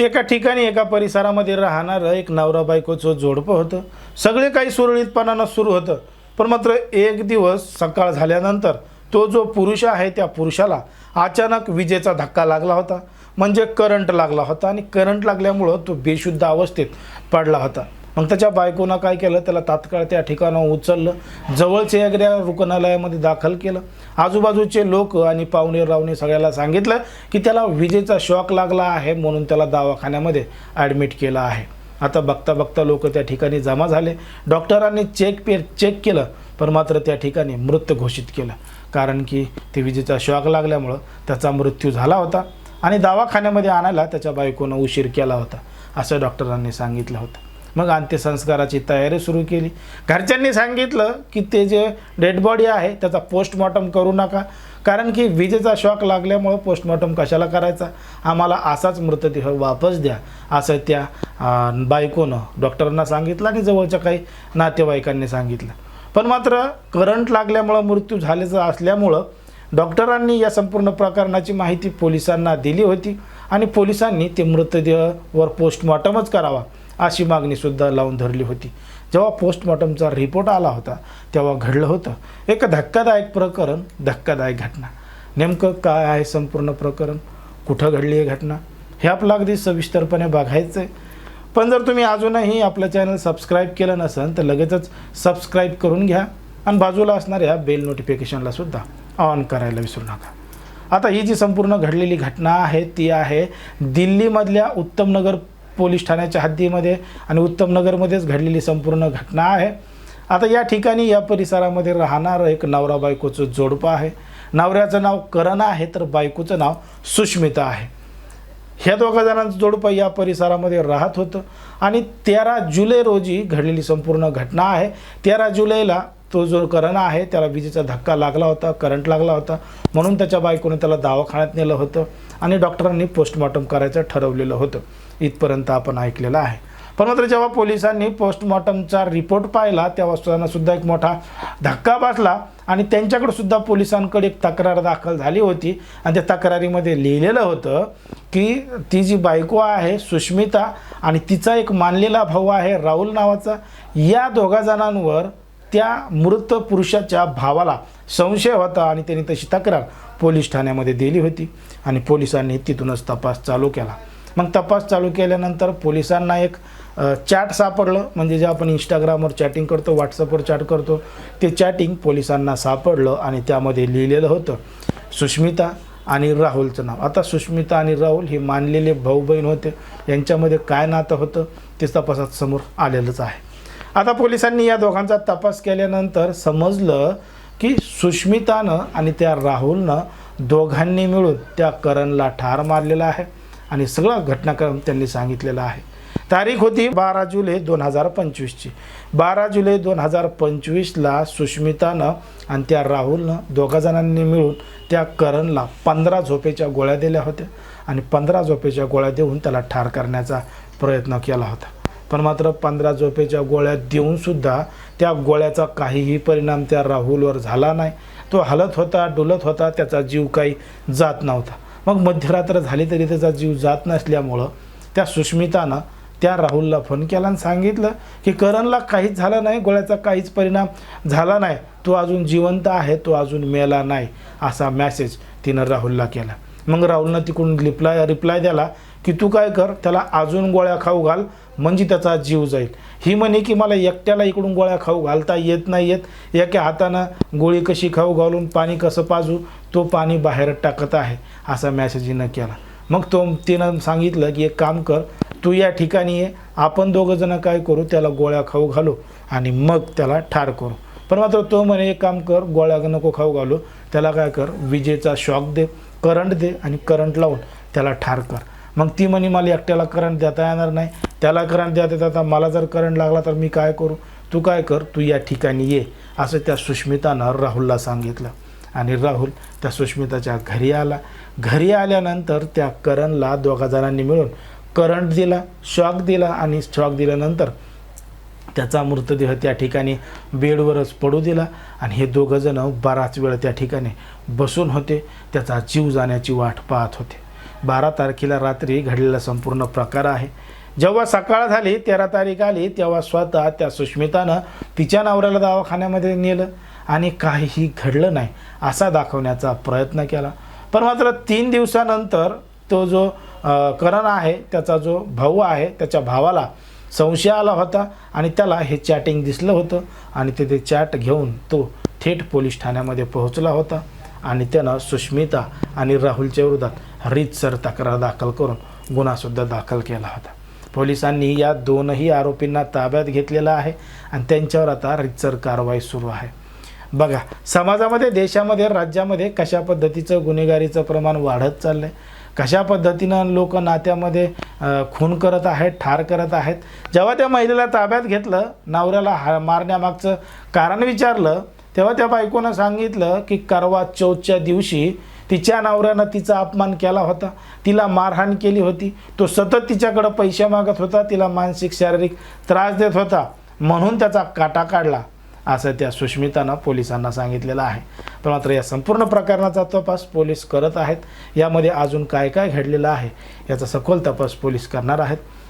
एका ठिकाणी एका परिसरामध्ये राहणारं एक नवरा बायकोचं जोडपं होतं. सगळे काही सुरळीतपणानं सुरू होतं. पण मात्र एक दिवस सकाळ झाल्यानंतर तो जो पुरुष आहे त्या पुरुषाला अचानक विजेचा धक्का लागला होता. म्हणजे करंट लागला होता आणि करंट लागल्यामुळं तो बेशुद्ध अवस्थेत पडला होता. मग त्याच्या बायकोनं काय केलं? त्याला तात्काळ त्या ठिकाणावर उचललं. जवळच्या एखाद्या रुग्णालयामध्ये दाखल केलं. आजूबाजूचे लोक आणि पाहुणे रावणे सगळ्याला सांगितलं की त्याला विजेचा शॉक लागला आहे म्हणून त्याला दवाखान्यामध्ये ॲडमिट केलं आहे. आता बघता बघता लोक त्या ठिकाणी जमा झाले. डॉक्टरांनी चेक पे चेक केलं पण मात्र त्या ठिकाणी मृत घोषित केलं. कारण की ते विजेचा शॉक लागल्यामुळं त्याचा मृत्यू झाला होता आणि दवाखान्यामध्ये आणायला त्याच्या बायकोनं उशीर केला होता असं डॉक्टरांनी सांगितलं होतं. मग अंत्यसंस्काराची तयारी सुरू केली. घरच्यांनी सांगितलं की ते जे डेड बॉडी आहे त्याचा पोस्टमॉर्टम करू नका. कारण की विजेचा शॉक लागल्यामुळं पोस्टमॉर्टम कशाला करायचा? आम्हाला असाच मृतदेह वापस द्या असं त्या बायकोनं डॉक्टरांना सांगितलं आणि जवळच्या काही नातेवाईकांनी सांगितलं. पण मात्र करंट लागल्यामुळं मृत्यू झाल्याचं असल्यामुळं डॉक्टरांनी या संपूर्ण प्रकरणाची माहिती पोलिसांना दिली होती आणि पोलिसांनी ते मृतदेहवर पोस्टमॉर्टमच करावा. अशी मागणीसुद्धा लावून धरली होती. जेव्हा पोस्टमॉर्टमचा रिपोर्ट आला होता तेव्हा घडलं होतं एक धक्कादायक प्रकरण धक्कादायक घटना. नेमकं काय आहे संपूर्ण प्रकरण? कुठं घडली आहे घटना? हे आपलं अगदी सविस्तरपणे बघायचं आहे पण जर तुम्ही अजूनही आपलं चॅनल सबस्क्राईब केलं नसेल तर लगेचच सबस्क्राईब करून घ्या आणि बाजूला असणाऱ्या बेल नोटिफिकेशनला सुद्धा ऑन करायला विसरू नका. आता ही जी संपूर्ण घडलेली घटना आहे ती आहे दिल्लीमधल्या उत्तमनगर पोलीस ठाण्याच्या हद्दीमध्ये आणि उत्तमनगरमध्येच घडलेली संपूर्ण घटना आहे. आता या ठिकाणी या परिसरामध्ये राहणारं एक नवरा बायकोचं जोडपं आहे. नवऱ्याचं नाव करण आहे तर बायकोचं नाव सुष्मिता आहे. ह्या दोघा जणांचं जोडपं या परिसरामध्ये राहत होतं. आणि तेरा जुलै रोजी घडलेली संपूर्ण घटना आहे. तेरा जुलैला तो जो करण आहे त्याला विजेचा धक्का लागला होता करंट लागला होता. म्हणून त्याच्या बायकोने त्याला दवाखान्यात नेलं होतं आणि डॉक्टरांनी पोस्टमॉर्टम करायचं ठरवलेलं होतं. इथपर्यंत आपण ऐकलेलं आहे. पण मात्र जेव्हा पोलिसांनी पोस्टमॉर्टमचा रिपोर्ट पाहिला तेव्हा त्यांना सुद्धा एक मोठा धक्का बसला आणि त्यांच्याकडे सुद्धा पोलिसांकडे एक तक्रार दाखल झाली होती. आणि त्या तक्रारीमध्ये लिहिलेलं होतं की ती जी बायको आहे सुष्मिता आणि तिचा एक मानलेला भाऊ आहे राहुल नावाचा या दोघा जणांवर त्या मृत पुरुषाच्या भावाला संशय होता आणि त्यांनी तशी तक्रार पोलीस ठाण्यामध्ये दिली होती. आणि पोलिसांनी तिथूनच तपास चालू केला. मग तपास चालू केल्यानंतर पोलिसांना एक चॅट सापडलं. म्हणजे जे आपण इंस्टाग्रामवर चॅटिंग करतो व्हॉट्सअपवर चॅट करतो ते चॅटिंग पोलिसांना सापडलं आणि त्यामध्ये लिहिलेलं होतं सुष्मिता आणि राहुलचं नाव. आता सुष्मिता आणि राहुल हे मानलेले भाऊ बहीण होते. यांच्यामध्ये काय नातं होतं ते तपासात समोर आलेलंच आहे. आता पोलिसांनी या दोघांचा तपास केल्यानंतर समजलं की सुष्मितानं आणि त्या राहुलनं दोघांनी मिळून त्या करणला ठार मारलेला आहे. आणि सगळा घटनाक्रम त्यांनी सांगितलेला आहे. तारीख होती बारा जुलै दोन हजार पंचवीसची. बारा जुलै दोन हजार पंचवीसला सुष्मितानं आणि त्या राहुलनं दोघा जणांनी मिळून त्या करणला पंधरा झोपेच्या गोळ्या दिल्या होत्या आणि पंधरा झोपेच्या गोळ्या देऊन त्याला ठार करण्याचा प्रयत्न केला होता. पण मात्र पंधरा झोपेच्या गोळ्या देऊनसुद्धा त्या गोळ्याचा काहीही परिणाम त्या राहुलवर झाला नाही. तो हलत होता डुलत होता त्याचा जीव काही जात नव्हता. मग मध्यरात्र झाली तरी त्याचा जीव जात नसल्यामुळं त्या सुष्मितानं त्या राहुलला फोन केला आणि सांगितलं की करणला काहीच झालं नाही गोळ्याचा काहीच परिणाम झाला नाही. तो अजून जिवंत आहे तो अजून मेला नाही असा मॅसेज तिनं राहुलला केला. मग राहुलनं तिकडून रिप्लाय रिप्लाय दिला की तू काय कर त्याला अजून गोळ्या खाऊ घाल म्हणजे त्याचा जीव जाईल. ही म्हणे की मला एकट्याला इकडून गोळ्या खाऊ घालता येत नाही येत एका हातानं गोळी कशी खाऊ घालून पाणी कसं पाजू तो पाणी बाहेर टाकत आहे असा मॅसेज हिनं केला. मग तो तिनं सांगितलं की एक काम कर तू या ठिकाणी ये आपण दोघंजणं काय करू त्याला गोळ्या खाऊ घालू आणि मग त्याला ठार करू. पण मात्र तो म्हणे एक काम कर गोळ्या नको खाऊ घालू त्याला काय कर विजेचा शॉक दे करंट दे आणि करंट लावून त्याला ठार कर. मग ती म्हणे मला एकट्याला करंट देता येणार नाही त्याला करंट देता आता मला जर करंट लागला तर मी काय करू? तू काय कर? तू या ठिकाणी ये असं त्या सुष्मितानं राहुलला सांगितलं. आणि राहुल त्या सुष्मिताच्या घरी आला. घरी आल्यानंतर त्या करणला दोघा जणांनी मिळून करंट दिला शॉक दिला आणि शॉक दिल्यानंतर त्याचा मृतदेह त्या ठिकाणी बेडवरच पडू दिला. आणि हे दोघंजणं बराच वेळ त्या ठिकाणी बसून होते. त्याचा जीव जाण्याची वाट पाहत होते. बारा तारखेला रात्री घडलेला संपूर्ण प्रकार आहे. जेव्हा सकाळ झाली तेरा तारीख आली तेव्हा स्वतः त्या सुष्मितानं तिच्या नवऱ्याला दवाखान्यामध्ये नेलं आणि काहीही घडलं नाही असा दाखवण्याचा प्रयत्न केला. पण मात्र तीन दिवसानंतर तो जो करण आहे त्याचा जो भाऊ आहे त्याच्या भावाला संशय आला होता आणि त्याला हे चॅटिंग दिसलं होतं आणि ते ते चॅट घेऊन तो थेट पोलीस ठाण्यामध्ये पोहोचला होता आणि त्यानं सुष्मिता आणि राहुलच्या विरोधात रीतसर तक्रार दाखल करून गुन्हासुद्धा दाखल केला होता. पोलिसांनी या दोनही आरोपींना ताब्यात घेतलेलं आहे आणि त्यांच्यावर आता रितसर कारवाई सुरू आहे. बघा समाजामध्ये देशामध्ये राज्यामध्ये कशा पद्धतीचं गुन्हेगारीचं प्रमाण वाढत चाललं आहे कशा पद्धतीनं लोक नात्यामध्ये खून करत आहेत ठार करत आहेत? जेव्हा त्या महिलेला ताब्यात घेतलं नवऱ्याला हा मारण्यामागचं कारण विचारलं तेव्हा त्या बायकोनं सांगितलं की करवा चौथच्या दिवशी तिच्या नवऱ्यानं तिचा अपमान केला होता. तिला मारहाण केली होती. तो सतत तिच्याकडं पैसे मागत होता. तिला मानसिक शारीरिक त्रास देत होता. म्हणून त्याचा काटा काढला असं त्या सुष्मितानं पोलिसांना सांगितलेलं आहे. पण मात्र या संपूर्ण प्रकरणाचा तपास पोलीस करत आहेत. यामध्ये अजून काय काय घडलेलं आहे याचा सखोल तपास पोलीस करणार आहेत.